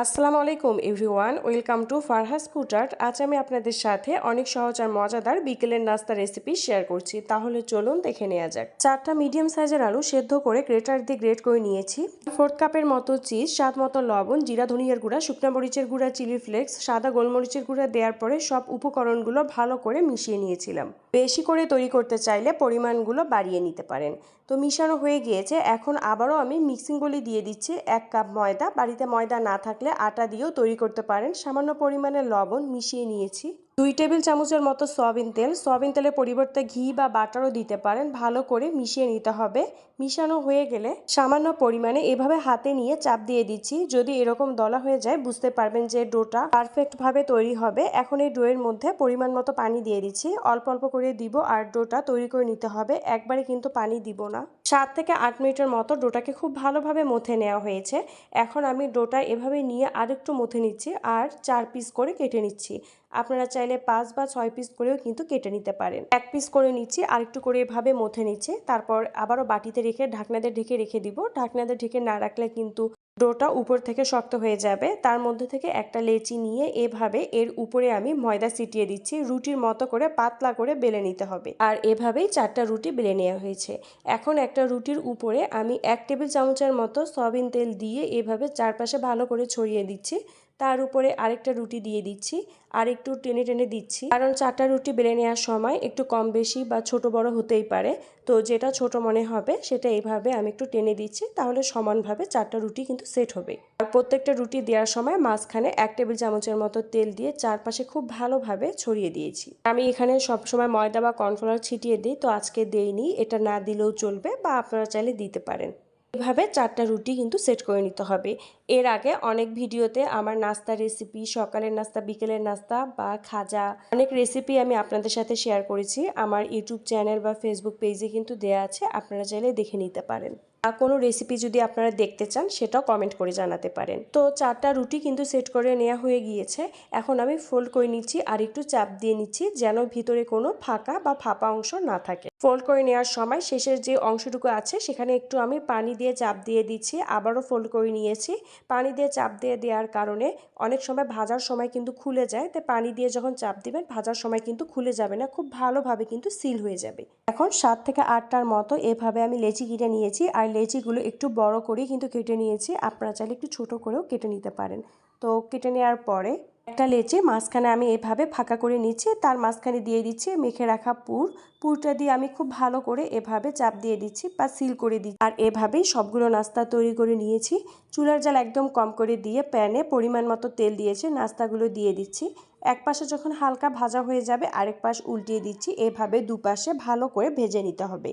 আসসালামু আলাইকুম, everyone. Welcome to ফারহাস ফুটার্ট আজ আমি আপনাদের সাথে অনেক সহজ আর মজাদার বিকেলের নাস্তা রেসিপি শেয়ার করছি। তাহলে চলুন দেখে নেওয়া যাক। চারটা মিডিয়াম সাইজের আলু সেদ্ধ করে গ্রেটার দিয়ে গ্রেট করে নিয়েছি। ফোর্থ কাপের মতো চিজ স্বাদ মতো লবণ, জিরা, ধনিয়ার গুঁড়া, শুকনো মরিচের গুঁড়া চিলি ফ্লেক্স সাদা গোলমরিচের গুঁড়া দেওয়ার পরে সব উপকরণগুলো ভালো করে মিশিয়ে নিয়েছিলাম। বেশি করে তৈরি করতে চাইলে পরিমাণগুলো বাড়িয়ে নিতে পারেন। তো মিশানো হয়ে গিয়েছে। এখন আবারও আমি মিক্সিং বলি দিয়ে দিচ্ছি। এক কাপ ময়দা। বাড়িতে ময়দা না থাকলে আটা দিয়েও তৈরি করতে পারেন। সামান্য পরিমাণে লবণ মিশিয়ে নিয়েছি। দুই টেবিল চামচের মতো সয়াবিন তেল। সয়াবিন তেলের পরিবর্তে ঘি বা বাটারও দিতে পারেন। ভালো করে মিশিয়ে নিতে হবে। মিশানো হয়ে গেলে সামান্য পরিমাণে এভাবে হাতে নিয়ে চাপ দিয়ে দিচ্ছি। যদি এরকম দলা হয়ে যায়, বুঝতে পারবেন যে ডোটা পারফেক্টভাবে তৈরি হবে। এখন এই ডোয়ের মধ্যে পরিমাণ মতো পানি দিয়ে দিচ্ছি। অল্প অল্প করে দিব আর ডোটা তৈরি করে নিতে হবে। একবারে কিন্তু পানি দিব না। সাত থেকে আট মিনিটের মতো ডোটাকে খুব ভালোভাবে মথে নেওয়া হয়েছে। এখন আমি ডোটা এভাবে নিয়ে আরেকটু মথে নিচ্ছি আর চার পিস করে কেটে নিচ্ছি। আপনারা চাইলে পাঁচ বা ছয় পিস করেও কিন্তু কেটে নিতে পারেন। এক পিস করে নিচ্ছি, আরেকটু করে এভাবে মথে নিচ্ছে। তারপর আবারও বাটিতে রেখে, ঢাকনাতে ঢেকে রেখে দিব। ঢাকনাতে ঢেকে না রাখলে কিন্তু ডোটা উপর থেকে শক্ত হয়ে যাবে। তার মধ্যে থেকে একটা লেচি নিয়ে এভাবে এর উপরে আমি ময়দা ছিটিয়ে দিচ্ছি। রুটির মতো করে পাতলা করে বেলে নিতে হবে। আর এভাবেই চারটা রুটি বেলে নেওয়া হয়েছে। এখন একটা রুটির উপরে আমি এক টেবিল চামচের মতো সয়াবিন তেল দিয়ে এভাবে চারপাশে ভালো করে ছড়িয়ে দিচ্ছি। তার উপরে আরেকটা রুটি দিয়ে দিচ্ছি, আর একটু টেনে টেনে দিচ্ছি। কারণ চারটা রুটি বেলে নেওয়ার সময় একটু কম বেশি বা ছোট বড় হতেই পারে। তো যেটা ছোট মনে হবে, সেটা এইভাবে আমি একটু টেনে দিচ্ছি, তাহলে সমানভাবে চারটা রুটি কিন্তু সেট হবে। আর প্রত্যেকটা রুটি দেওয়ার সময় মাঝখানে এক টেবিল চামচের মতো তেল দিয়ে চারপাশে খুব ভালোভাবে ছড়িয়ে দিয়েছি। আমি এখানে সবসময় ময়দা বা কর্নফ্লাওয়ার ছিটিয়ে দিই, তো আজকে দেইনি, এটা না দিলেও চলবে বা আপনারা চাইলে দিতে পারেন। এভাবে চারটা রুটি কিন্তু সেট করে নিতে হবে। এর আগে অনেক ভিডিওতে আমার নাস্তা রেসিপি সকালের নাস্তা, বিকেলের নাস্তা বা খাজা অনেক রেসিপি আমি আপনাদের সাথে শেয়ার করেছি। আমার ইউটিউব চ্যানেল বা ফেসবুক পেজে কিন্তু দেয়া আছে, আপনারা চাইলে দেখে নিতে পারেন। আর কোনো রেসিপি যদি আপনারা দেখতে চান, সেটাও কমেন্ট করে জানাতে পারেন। তো চারটা রুটি কিন্তু সেট করে নেওয়া হয়ে গিয়েছে। এখন আমি ফোল্ড করে নিচ্ছি আর একটু চাপ দিয়ে নিচ্ছি যেন ভিতরে কোনো ফাঁকা বা ফাঁপা অংশ না থাকে। ফোল্ড করে নেওয়ার সময় শেষের যে অংশটুকু আছে, সেখানে একটু আমি পানি দিয়ে চাপ দিয়ে দিচ্ছি, আবারও ফোল্ড করে নিয়েছি। পানি দিয়ে চাপ দিয়ে দেওয়ার কারণে অনেক সময় ভাজার সময় কিন্তু খুলে যায়। তাই পানি দিয়ে যখন চাপ দিবেন, ভাজার সময় কিন্তু খুলে যাবে না, খুব ভালোভাবে কিন্তু সিল হয়ে যাবে। এখন সাত থেকে আটটার মতো এভাবে আমি লেচি কেটে নিয়েছি। আর লেচিগুলো একটু বড় করে কিন্তু কেটে নিয়েছি। আপনারা চাইলে একটু ছোট করেও কেটে নিতে পারেন। তো কেটে নেওয়ার পরে একটা লেচে মাঝখানে আমি এভাবে ফাঁকা করে নিচ্ছি, তার মাঝখানে দিয়ে দিচ্ছি মেখে রাখা পুর। পুরটা দিয়ে আমি খুব ভালো করে এভাবে চাপ দিয়ে দিচ্ছি বা সিল করে দিচ্ছি। আর এভাবেই সবগুলো নাস্তা তৈরি করে নিয়েছি। চুলার জাল একদম কম করে দিয়ে প্যানে পরিমাণ মতো তেল দিয়েছে, নাস্তাগুলো দিয়ে দিচ্ছি। এক পাশে যখন হালকা ভাজা হয়ে যাবে, আরেক পাশ উল্টিয়ে দিচ্ছি। এভাবে দুপাশে ভালো করে ভেজে নিতে হবে।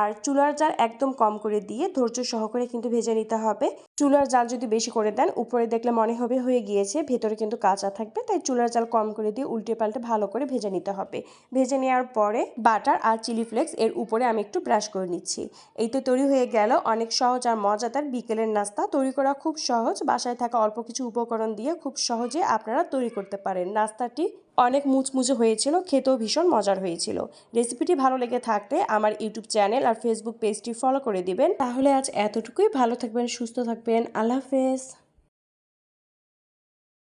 আর চুলার জাল একদম কম করে দিয়ে ধৈর্য সহকারে কিন্তু ভেজে নিতে হবে। চুলার জাল যদি বেশি করে দেন, উপরে দেখলে মনে হবে হয়ে গিয়েছে, ভেতরে কিন্তু কাঁচা থাকবে, তাই চুলার জাল কম করে দিয়ে উল্টে পাল্টে ভালো করে ভেজে নিতে হবে। ভেজে নেওয়ার পরে বাটার আর চিলি ফ্লেক্স এর উপরে আমি একটু ব্রাশ করে নিচ্ছি। এই তো তৈরি হয়ে গেল অনেক সহজ আর মজাদার বিকেলের নাস্তা। তৈরি করা খুব সহজ, বাসায় থাকা অল্প কিছু উপকরণ দিয়ে খুব সহজে আপনারা তৈরি করতে পারেন। নাস্তাটি অনেক মুচমুচে হয়েছিল, খেতেও ভীষণ মজার হয়েছিল। রেসিপিটি ভালো লেগে থাকতে আমার ইউটিউব চ্যানেল আর ফেসবুক পেজটি ফলো করে দিবেন। তাহলে আজ এতটুকুই, ভালো থাকবেন, সুস্থ থাকবেন, আল্লাহ হাফেজ।